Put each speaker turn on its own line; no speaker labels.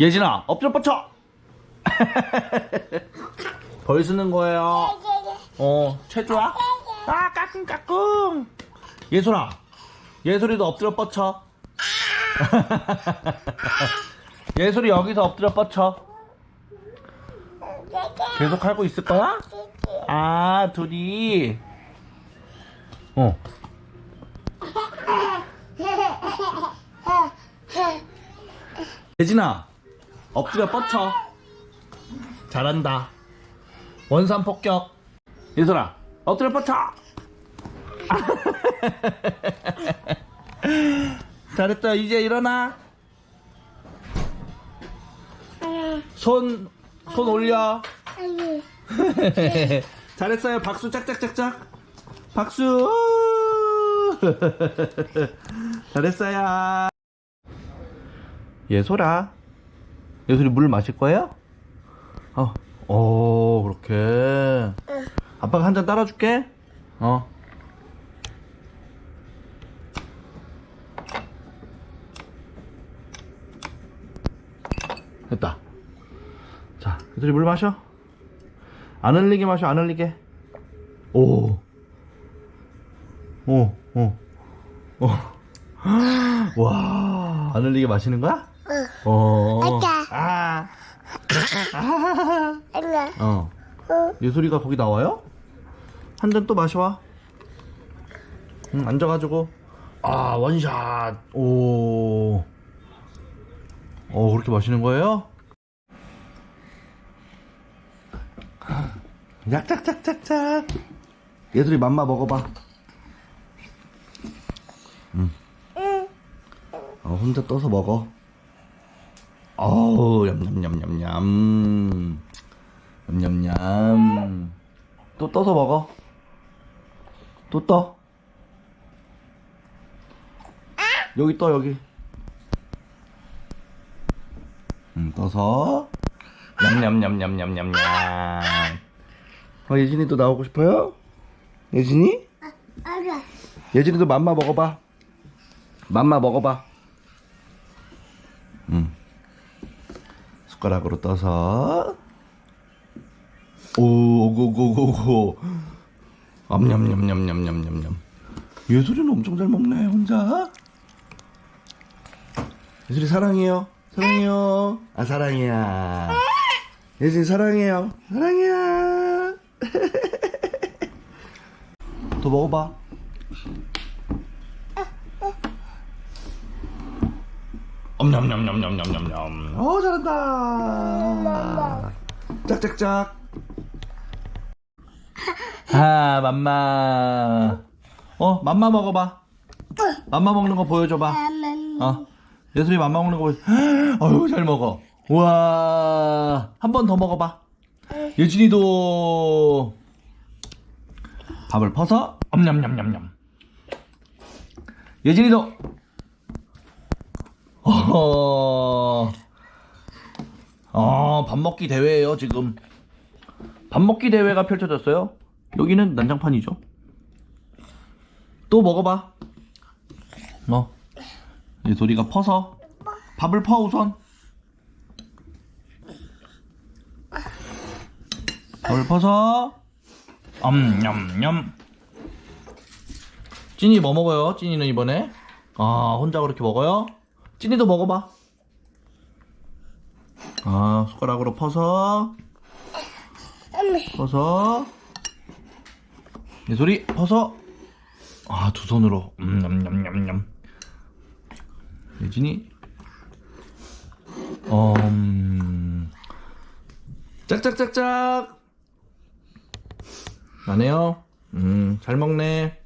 예진아 엎드려 뻗쳐. 벌 쓰는 거예요. 어 최주아 아 까꿍 까꿍. 예솔아 예솔이도 엎드려 뻗쳐. 예솔이 여기서 엎드려 뻗쳐. 계속 하고 있을 거야? 아 둘이. 어. 예진아 엎드려 뻗쳐. 잘한다. 원산 폭격. 예솔아 엎드려 뻗쳐. 잘했다. 이제 일어나. 손손 올려. 잘했어요. 박수 짝짝짝짝. 박수. 잘했어요. 예솔아 예솔이 물 마실 거예요? 어, 오 그렇게 아빠가 한 잔 따라줄게 어 됐다 자 예솔이 물 마셔 안 흘리게 마셔 안 흘리게 오 오, 오, 오. 와, 안 흘리게 마시는 거야? 어. 아. 어. 예솔이가 거기 나와요? 한 잔 또 마셔와. 응, 앉아가지고. 아, 원샷. 오. 어, 그렇게 마시는 거예요? 약짝짝짝짝. 예솔이 맘마 먹어봐. 어, 혼자 떠서 먹어. 어우, 냠냠냠냠냠. 냠냠냠. 또 떠서 먹어. 또 떠. 여기 떠, 여기. 음, 떠서. 냠냠냠냠냠냠냠. 어, 예진이 또 나오고 싶어요? 예진이? 예진이도 맘마 먹어봐. 맘마 먹어봐. 숟가락으로 떠서. 오, 오고고고고. 암냠냠냠냠냠냠냠. 예술이는 엄청 잘 먹네, 혼자. 예술이 사랑해요. 사랑해요. 아, 사랑이야. 예술이 사랑해요. 사랑해요. 더 먹어봐. 엄냠냠냠냠냠냠냠. 어 잘한다. 짝짝짝. 아 맘마. 어 맘마 먹어봐. 맘마 먹는 거 보여줘봐. 어 예술이 맘마 먹는 거 보여. 어유 잘 먹어. 우와 한 번 더 먹어봐. 예준이도 밥을 퍼서 엄냠냠냠냠. 예진이도 어, 아, 밥 먹기 대회예요, 지금. 밥 먹기 대회가 펼쳐졌어요. 여기는 난장판이죠. 또 먹어봐. 어. 이 소리가 퍼서. 밥을 퍼, 우선. 밥을 퍼서. 엄냠냠. 찐이 뭐 먹어요? 찐이는 이번에? 아, 혼자 그렇게 먹어요? 찐이도 먹어봐. 아, 숟가락으로 퍼서, 퍼서, 예솔이 퍼서, 아, 두 손으로, 음, 냠 냠 냠 냠. 예진이, 어, 음, 짝짝짝짝. 안 해요? 음, 잘 먹네.